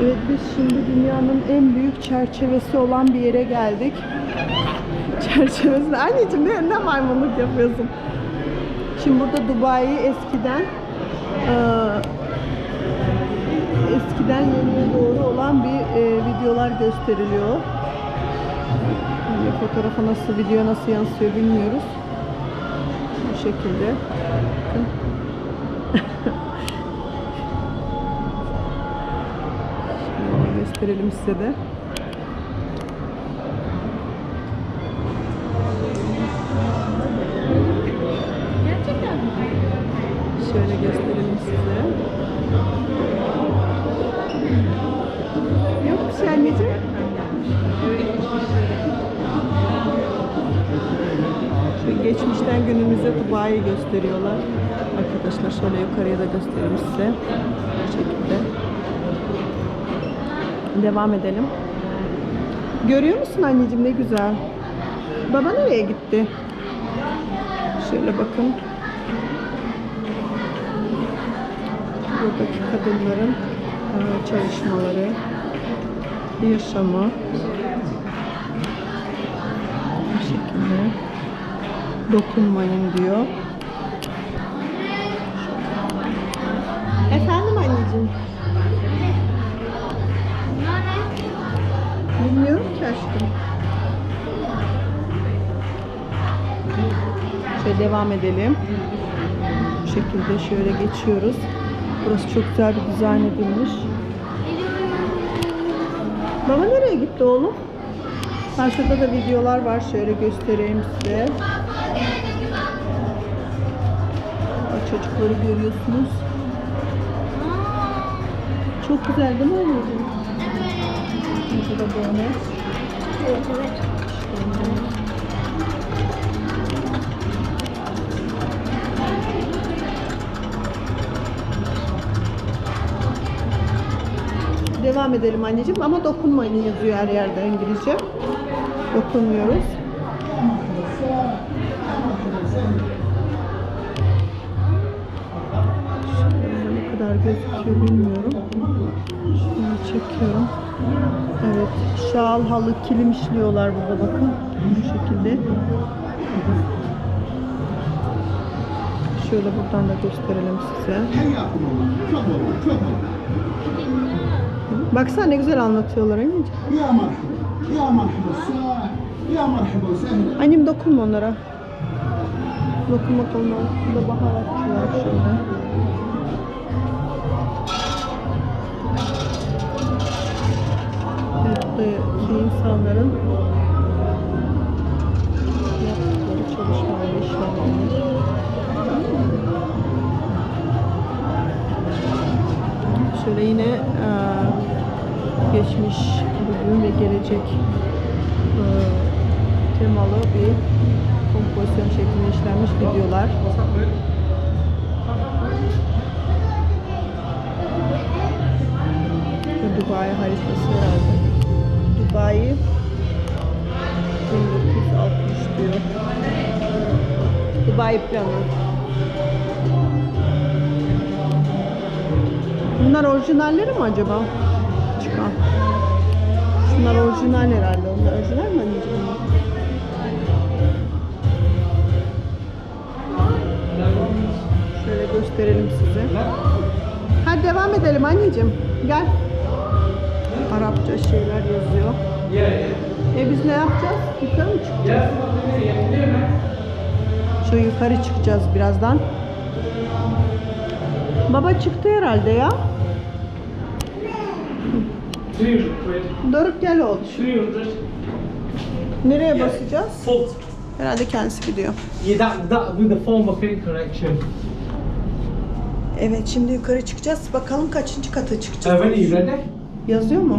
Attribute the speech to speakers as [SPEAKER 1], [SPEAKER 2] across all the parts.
[SPEAKER 1] Evet biz şimdi dünyanın en büyük çerçevesi olan bir yere geldik. Çerçevesine. Anneciğim ne, ne maymunluk yapıyorsun? Şimdi burada Dubai'yi eskiden eee, eskiden yeniye doğru olan bir eee, videolar gösteriliyor. Böyle fotoğrafa nasıl, video nasıl yansıyor bilmiyoruz. Bu şekilde. gösterelim size de. Şöyle gösterelim size. Yok bir şey anneciğim. Geçmişten günümüze Dubai'yi gösteriyorlar. Arkadaşlar şöyle yukarıya da göstereyim size. Bu şekilde. Devam edelim. Görüyor musun anneciğim ne güzel. Baba nereye gitti? Şöyle bakın. buradaki kadınların e, çalışmaları, yaşamı bu şekilde dokunmayın diyor. Devam edelim. Bu şekilde şöyle geçiyoruz. Burası çok güzel bir dizayn edilmiş. Baba nereye gitti oğlum? Ha şurada da videolar var. Şöyle göstereyim size. Çocukları görüyorsunuz. Çok güzel değil mi anneciğim? Burada da böyle.
[SPEAKER 2] Evet evet.
[SPEAKER 1] Devam edelim anneciğim ama dokunmayın yazıyor her yerde İngilizce. Dokunmuyoruz. Şöyle ne kadar gözüküyor bilmiyorum. Şöyle çekiyorum. Evet, şal, halı, kilim işliyorlar burada bakın. Bu şekilde. Şöyle buradan da gösterelim size. Baksana ne güzel anlatıyorlar Emin'ciğim.
[SPEAKER 3] Ya marhaba, ya marhaba, ya marhaba sahne.
[SPEAKER 1] Annem dokunma onlara. Dokunmak olmaz. Burada baharatçılar şöyle. Mutlu insanların geçmiş, bugün ve gelecek eee, temalı bir kompozisyon şeklinde işlenmiş videolar. Dubai haritası herhalde. Dubai 1960 diyor. Dubai planı. Bunlar orijinalleri mi acaba? Şunlar orijinal herhalde. Onlar orijinal mi anneciğim? Şöyle gösterelim size. Hadi devam edelim anneciğim. Gel. Arapça şeyler yazıyor. E biz ne yapacağız? Yukarı mı çıkacağız? Şu yukarı çıkacağız birazdan. Baba çıktı herhalde ya.
[SPEAKER 4] 300 quid.
[SPEAKER 1] Doruk gel.
[SPEAKER 4] 300.
[SPEAKER 1] Nereye basacağız? Herhalde kendisi gidiyor.
[SPEAKER 4] Yeah, that that with the correction.
[SPEAKER 1] Evet şimdi yukarı çıkacağız. Bakalım kaçıncı kata çıkacağız.
[SPEAKER 4] You ready?
[SPEAKER 1] Yazıyor mu?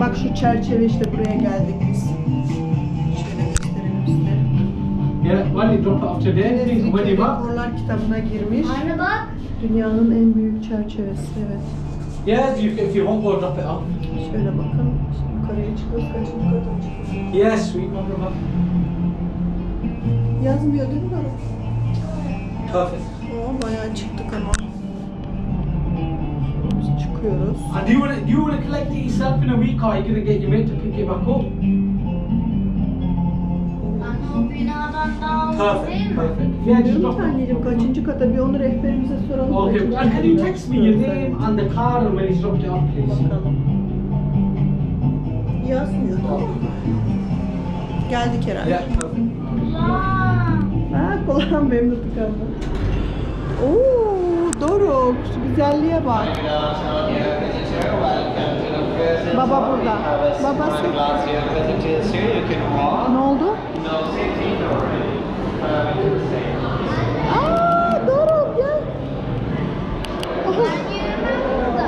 [SPEAKER 1] Bak şu çerçeve işte buraya geldik biz. Şöyle gösterelim size.
[SPEAKER 4] Yeah, when you drop please
[SPEAKER 1] Nezih
[SPEAKER 4] when you.
[SPEAKER 1] Rekorlar kitabına girmiş.
[SPEAKER 2] Anne bak.
[SPEAKER 1] Dünyanın en büyük çerçevesi evet.
[SPEAKER 4] Yeah, you, if you want, go drop it off.
[SPEAKER 1] Şöyle bakın. Şimdi yukarıya çıkıyoruz. Kaçıncı kata çıkıyoruz?
[SPEAKER 4] Yes, sweet one, brother.
[SPEAKER 1] Yazmıyor değil mi Doruk?
[SPEAKER 4] Perfect.
[SPEAKER 1] Oo bayağı çıktık ama. Biz çıkıyoruz.
[SPEAKER 4] And do you want to do you want to collect it yourself in a week, or are you gonna get your mate to pick it back up?
[SPEAKER 2] Ana o binadan daha
[SPEAKER 4] Perfect, perfect. Yeah, just drop
[SPEAKER 1] anneciğim kaçıncı kata bir onu rehberimize soralım.
[SPEAKER 4] Okay,
[SPEAKER 1] Kaçıncı
[SPEAKER 4] can you
[SPEAKER 1] kata
[SPEAKER 4] text me your name and the car when he's dropped off, please?
[SPEAKER 1] Yazmıyor. Geldik herhalde.
[SPEAKER 4] Yeah, perfect.
[SPEAKER 1] Ha kulağım benim de tıkandı. Oo Doruk şu güzelliğe bak. Baba burada. Babası. Ne oldu? Aa Doruk gel. Aha,
[SPEAKER 2] Ben yürümem burada.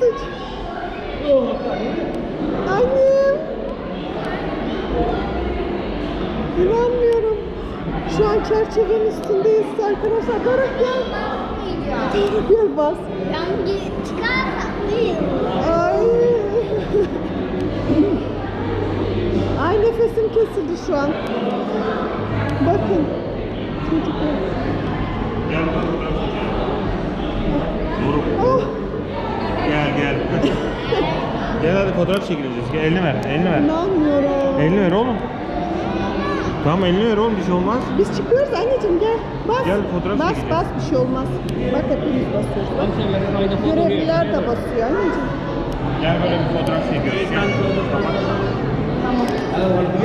[SPEAKER 1] Korkutucu. Annem. İnanmıyorum. Şu an çerçevenin üstündeyiz arkadaşlar. Doruk gel. Gel bas.
[SPEAKER 2] Ben çıkarsam uyurum.
[SPEAKER 1] Ay. Ay nefesim kesildi şu an. Bakın. Çocuklar. Ah,
[SPEAKER 5] Gel gel. Gel hadi fotoğraf çekileceğiz. Gel elini ver, elini ver.
[SPEAKER 1] inanmıyorum.
[SPEAKER 5] Elini ver oğlum. Tamam elini ver oğlum bir şey olmaz.
[SPEAKER 1] Biz çıkıyoruz anneciğim gel. Bas.
[SPEAKER 5] Gel, fotoğraf
[SPEAKER 1] Bas
[SPEAKER 5] çekeceğiz.
[SPEAKER 1] bas bir şey olmaz. Bak hepimiz basıyoruz. Bak. Görevliler de basıyor anneciğim.
[SPEAKER 5] Gel böyle bir fotoğraf çekiyoruz. Gel.
[SPEAKER 1] Tamam.